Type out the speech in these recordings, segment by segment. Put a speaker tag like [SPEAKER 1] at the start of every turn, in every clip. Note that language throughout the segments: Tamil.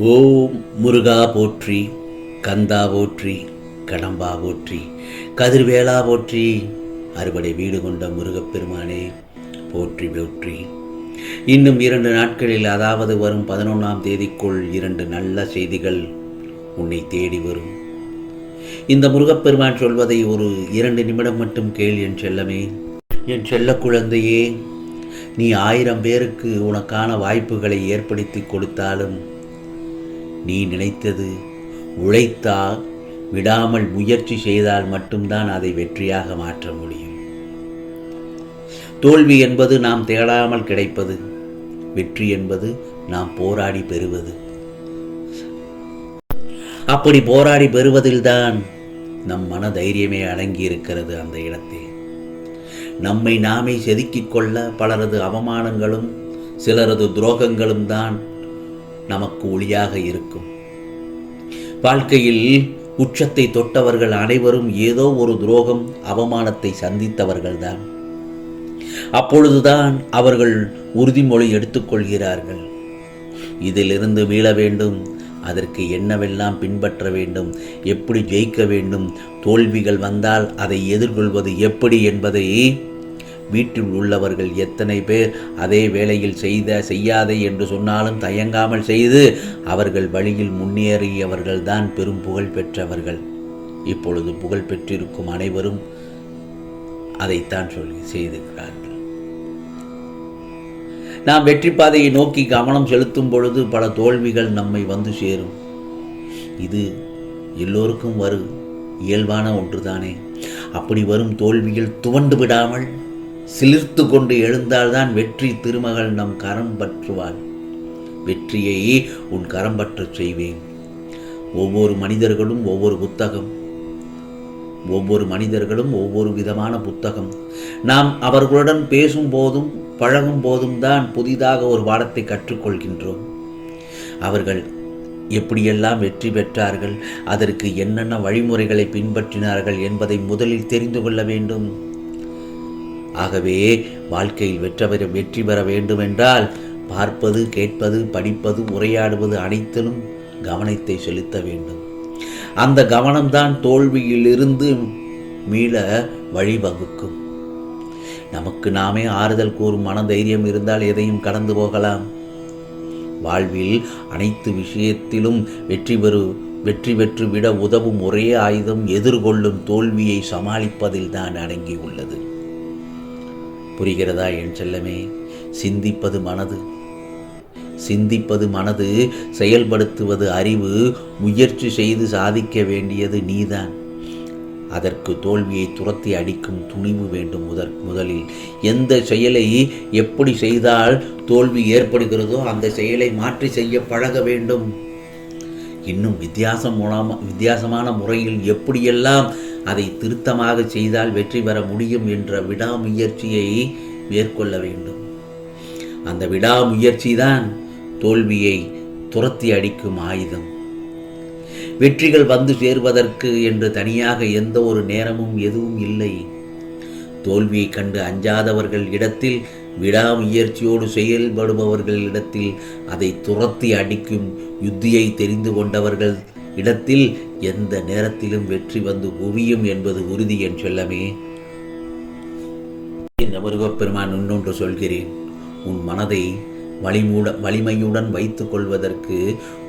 [SPEAKER 1] ஓம் முருகா போற்றி கந்தா போற்றி கடம்பா போற்றி கதிர்வேலா போற்றி அறுபடை வீடு கொண்ட முருகப்பெருமானே போற்றி போற்றி. இன்னும் இரண்டு நாட்களில் அதாவது வரும் பதினொன்றாம் தேதிக்குள் இரண்டு நல்ல செய்திகள் உன்னை தேடி வரும். இந்த முருகப்பெருமான் சொல்வதை ஒரு இரண்டு நிமிடம் மட்டும் கேள் என் செல்லமே. என் செல்ல குழந்தையே நீ ஆயிரம் பேருக்கு உனக்கான வாய்ப்புகளை ஏற்படுத்தி கொடுத்தாலும் நீ நினைத்தது. உழைத்தால் விடாமல் முயற்சி செய்தால் மட்டும்தான் அதை வெற்றியாக மாற்ற முடியும். தோல்வி என்பது நாம் தேடாமல் கிடைப்பது. வெற்றி என்பது நாம் போராடி பெறுவது. அப்படி போராடி பெறுவதில்தான் நம் மன தைரியமே அடங்கி இருக்கிறது அந்த இடத்தில் நம்மை நாமே செதுக்கிக் கொள்ள பலரது அவமானங்களும் சிலரது துரோகங்களும் தான் நமக்கு ஒளியாக இருக்கும். வாழ்க்கையில் உச்சத்தை தொட்டவர்கள் அனைவரும் ஏதோ ஒரு துரோகம் அவமானத்தை சந்தித்தவர்கள்தான். அப்பொழுதுதான் அவர்கள் உறுதிமொழி எடுத்துக்கொள்கிறார்கள். இதிலிருந்து மீள வேண்டும் அதற்கு என்னவெல்லாம் பின்பற்ற வேண்டும் எப்படி ஜெயிக்க வேண்டும் தோல்விகள் வந்தால் அதை எதிர்கொள்வது எப்படி என்பதை வீட்டில் உள்ளவர்கள் எத்தனை பேர் அதே வேளையில் செய்த செய்யாதே என்று சொன்னாலும் தயங்காமல் செய்து அவர்கள் வழியில் முன்னேறியவர்கள்தான் பெரும் புகழ் பெற்றவர்கள். இப்பொழுது புகழ் பெற்றிருக்கும் அனைவரும் அதைத்தான் சொல்லி செய்திருக்கிறார்கள். நாம் வெற்றி பாதையை நோக்கி கவனம் செலுத்தும் பொழுது பல தோல்விகள் நம்மை வந்து சேரும். இது எல்லோருக்கும் வரும் இயல்பான ஒன்றுதானே. அப்படி வரும் தோல்வியில் துவண்டு விடாமல் சிலிர்த்து கொண்டு எழுந்தால்தான் வெற்றி திருமகள் நம் கரம் பற்றுவாள். வெற்றியை உன் கரம் பற்றச் செய்வேன். ஒவ்வொரு மனிதர்களும் ஒவ்வொரு புத்தகம். ஒவ்வொரு மனிதர்களும் ஒவ்வொரு விதமான புத்தகம். நாம் அவர்களுடன் பேசும் போதும் பழகும் போதும் தான் புதிதாக ஒரு பாடத்தை கற்றுக்கொள்கின்றோம். அவர்கள் எப்படியெல்லாம் வெற்றி பெற்றார்கள் அதற்கு என்னென்ன வழிமுறைகளை பின்பற்றினார்கள் என்பதை முதலில் தெரிந்து கொள்ள வேண்டும். ஆகவே வாழ்க்கையில் வெற்றவரும் வெற்றி பெற வேண்டுமென்றால் பார்ப்பது கேட்பது படிப்பது உரையாடுவது அனைத்திலும் கவனத்தை செலுத்த வேண்டும். அந்த கவனம்தான் தோல்வியிலிருந்து மீள வழிவகுக்கும். நமக்கு நாமே ஆறுதல் கூறும் மன தைரியம் இருந்தால் எதையும் கடந்து போகலாம். வாழ்வில் அனைத்து விஷயத்திலும் வெற்றி பெறு வெற்றி பெற்று விட உதவும் ஒரே ஆயுதம் எதிர்கொள்ளும் தோல்வியை சமாளிப்பதில் தான் அடங்கியுள்ளது. புரிகிறதா என் செல்லமே? சிந்திப்பது மனது. சிந்திப்பது மனது செயல்படுத்துவது அறிவு முயற்சி செய்து சாதிக்க வேண்டியது நீதான். அதற்கு தோல்வியை துரத்தி அடிக்கும் துணிவு வேண்டும் முதற் முதலில். எந்த செயலை எப்படி செய்தால் தோல்வி ஏற்படுகிறதோ அந்த செயலை மாற்றி செய்ய பழக வேண்டும். இன்னும் வித்தியாசம் மூலமாக வித்தியாசமான முறையில் எப்படியெல்லாம் அதை திருத்தமாக செய்தால் வெற்றி பெற முடியும் என்ற விடாமுயற்சியை மேற்கொள்ள வேண்டும். அந்த விடாமுயற்சி தான் தோல்வியை துரத்தி அடிக்கும் ஆயுதம். வெற்றிகள் வந்து சேர்வதற்கு என்று தனியாக எந்த ஒரு நேரமும் எதுவும் இல்லை. தோல்வியை கண்டு அஞ்சாதவர்கள் இடத்தில் விடாமுயற்சியோடு செயல்படுபவர்கள் இடத்தில் அதை துரத்தி அடிக்கும் யுத்தியை தெரிந்து கொண்டவர்கள் இடத்தில் எந்த நேரத்திலும் வெற்றி வந்து குவியும் என்பது உறுதி என் சொல்லமே. என் முருகப்பெருமான் இன்னொன்று சொல்கிறேன். உன் மனதை வலிமூட வலிமையுடன் வைத்து கொள்வதற்கு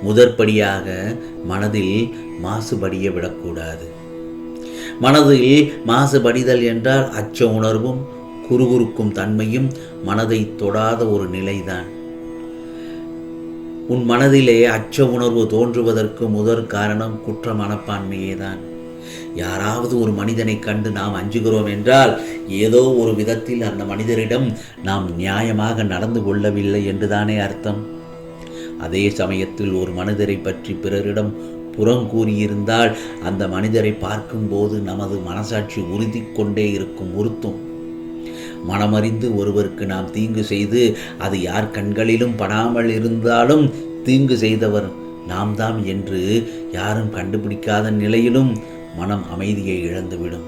[SPEAKER 1] முதற்படியாக மனதில் மாசுபடிய விடக்கூடாது. மனதில் மாசுபடிதல் என்றால் அச்ச உணர்வும் குறுகுறுக்கும் தன்மையும் மனதை தொடாத ஒரு நிலைதான். உன் மனதிலே அச்ச உணர்வு தோன்றுவதற்கு முதற் காரணம் குற்ற மனப்பான்மையே தான் யாராவது ஒரு மனிதனை கண்டு நாம் அஞ்சுகிறோம் என்றால் ஏதோ ஒரு விதத்தில் அந்த மனிதரிடம் நாம் நியாயமாக நடந்து கொள்ளவில்லை என்றுதானே அர்த்தம். அதே சமயத்தில் ஒரு மனிதரை பற்றி பிறரிடம் புறம் கூறியிருந்தால் அந்த மனிதரை பார்க்கும்போது நமது மனசாட்சி உறுதி கொண்டே இருக்கும் உறுத்தும் மனமறிந்து ஒருவருக்கு நாம் தீங்கு செய்து அது யார் கண்களிலும் படாமல் இருந்தாலும் தீங்கு செய்தவர் நாம் தாம் என்று யாரும் கண்டுபிடிக்காத நிலையிலும் மனம் அமைதியை இழந்துவிடும்.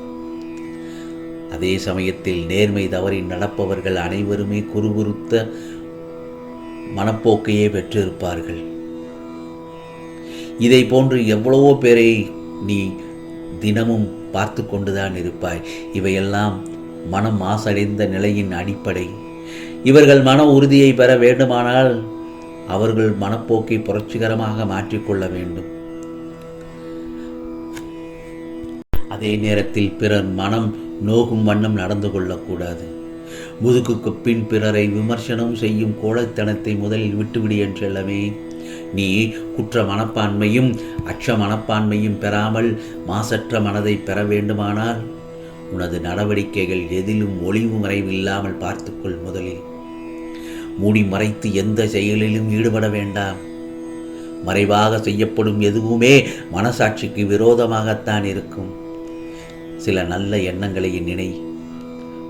[SPEAKER 1] அதே சமயத்தில் நேர்மை தவறி நடப்பவர்கள் அனைவருமே குறுகுறுத்த மனப்போக்கையே பெற்றிருப்பார்கள். இதை போன்று எவ்வளவோ பேரை நீ தினமும் பார்த்து கொண்டுதான் இருப்பாய். இவையெல்லாம் மனம் மாசடைந்த நிலையின் அடிப்படை. இவர்கள் மன உறுதியை பெற வேண்டுமானால் அவர்கள் மனப்போக்கை புரட்சிகரமாக மாற்றிக்கொள்ள வேண்டும். அதே நேரத்தில் பிறர் மனம் நோகும் வண்ணம் நடந்து கொள்ளக்கூடாது. முதுகுக்கு பின் பிறரை விமர்சனம் செய்யும் கோழைத்தனத்தை முதலில் விட்டுவிடு என்றெல்லவே நீ குற்ற மனப்பான்மையும் அச்ச மனப்பான்மையும் பெறாமல் மாசற்ற மனதை பெற வேண்டுமானால் உனது நடவடிக்கைகள் எதிலும் ஒளிவு மறைவில்லாமல் பார்த்துக்கொள் முதலில். மூடி மறைத்து எந்த செயலிலும் ஈடுபட வேண்டாம். மறைவாக செய்யப்படும் எதுவுமே மனசாட்சிக்கு விரோதமாகத்தான் இருக்கும். சில நல்ல எண்ணங்களை நினை.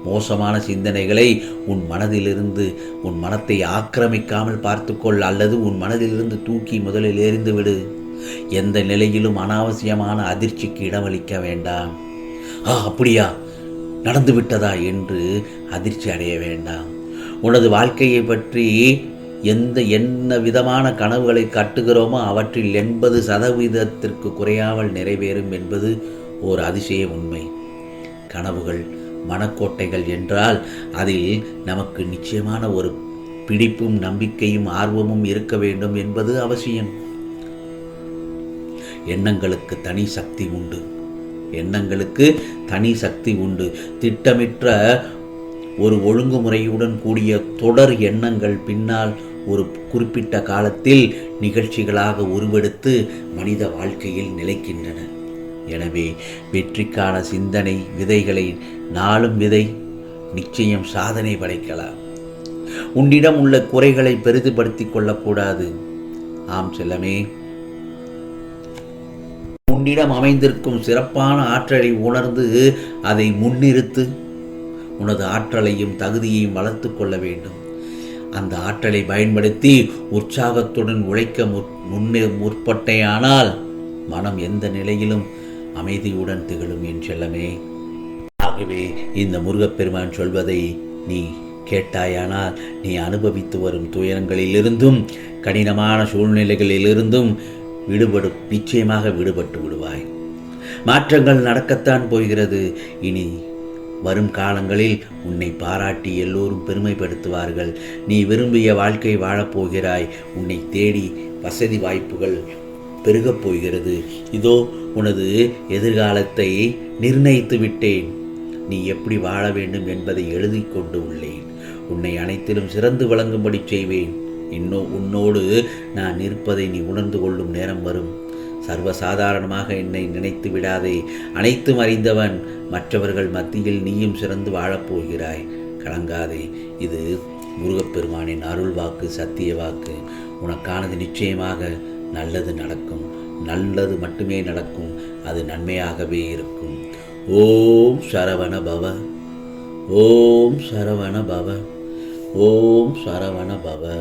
[SPEAKER 1] மோசமான சிந்தனைகளை உன் மனதிலிருந்து உன் மனத்தை ஆக்கிரமிக்காமல் பார்த்துக்கொள் அல்லது உன் மனதிலிருந்து தூக்கி முதலில் எறிந்துவிடு. எந்த நிலையிலும் அனாவசியமான அதிர்ச்சிக்கு இடமளிக்க வேண்டாம். ஆ அப்படியா? நடந்து விட்டதா என்று அதிர்ச்சி அடைய வேண்டாம். உனது வாழ்க்கையை பற்றி எந்த என்ன விதமான கனவுகளை கட்டுகிறோமோ அவற்றில் எண்பது சதவீதத்திற்கு குறையாமல் நிறைவேறும் என்பது ஓர் அதிசய உண்மை. கனவுகள் மனக்கோட்டைகள் என்றால் அதில் நமக்கு நிச்சயமான ஒரு பிடிப்பும் நம்பிக்கையும் ஆர்வமும் இருக்க வேண்டும் என்பது அவசியம். எண்ணங்களுக்கு தனி சக்தி உண்டு. எண்ணங்களுக்கு தனி சக்தி உண்டு. திட்டமிட்ட ஒரு ஒழுங்குமுறையுடன் கூடிய தொடர் எண்ணங்கள் பின்னால் ஒரு குறிப்பிட்ட காலத்தில் நிகழ்ச்சிகளாக உருவெடுத்து மனித வாழ்க்கையில் நிலைக்கின்றன. எனவே வெற்றிக்கான சிந்தனை விதைகளை நாளும் விதை நிச்சயம் சாதனை படைக்கலாம். உன்னிடம் உள்ள குறைகளை பெரிதுபடுத்திக் கொள்ளக்கூடாது. ஆம் செல்லமே. உன்னிடம் அமைந்திருக்கும் சிறப்பான ஆற்றலை உணர்ந்து அதை முன்னிறுத்து உனது ஆற்றலையும் தகுதியையும் வளர்த்து கொள்ள வேண்டும். அந்த ஆற்றலை பயன்படுத்தி உற்சாகத்துடன் உழைக்க முற் முன்னே முற்பட்டேயானால் மனம் எந்த நிலையிலும் அமைதியுடன் திகழும் என் செல்லமே. ஆகவே இந்த முருகப்பெருமான் சொல்வதை நீ கேட்டாயானால் நீ அனுபவித்து வரும் துயரங்களிலிருந்தும் கடினமான சூழ்நிலைகளிலிருந்தும் விடுபடு நிச்சயமாக விடுபட்டு விடுவாய். மாற்றங்கள் நடக்கத்தான் போகிறது. இனி வரும் காலங்களில் உன்னை பாராட்டி எல்லோரும் பெருமைப்படுத்துவார்கள். நீ விரும்பிய வாழ்க்கை வாழப்போகிறாய் உன்னை தேடி வசதி வாய்ப்புகள் பெருகப் போகிறது. இதோ உனது எதிர்காலத்தை நிர்ணயித்து விட்டேன். நீ எப்படி வாழ வேண்டும் என்பதை எழுதி கொண்டு உள்ளேன். உன்னை அனைத்திலும் சிறந்து விளங்கும்படி செய்வேன். இன்னோ உன்னோடு நான் நிற்பதை நீ உணர்ந்து கொள்ளும் நேரம் வரும். சர்வசாதாரணமாக என்னை நினைத்து விடாதே. அனைத்தும் அறிந்தவன் மற்றவர்கள் மத்தியில் நீயும் சிறந்து வாழப்போகிறாய் கலங்காதே. இது முருகப்பெருமானின் அருள் வாக்கு சத்திய வாக்கு. உனக்கானது நிச்சயமாக நல்லது நடக்கும். நல்லது மட்டுமே நடக்கும். அது நன்மையாகவே இருக்கும். ஓம் சரவண பவ. ஓம் சரவண பவ. ஓம் சரவண பவ.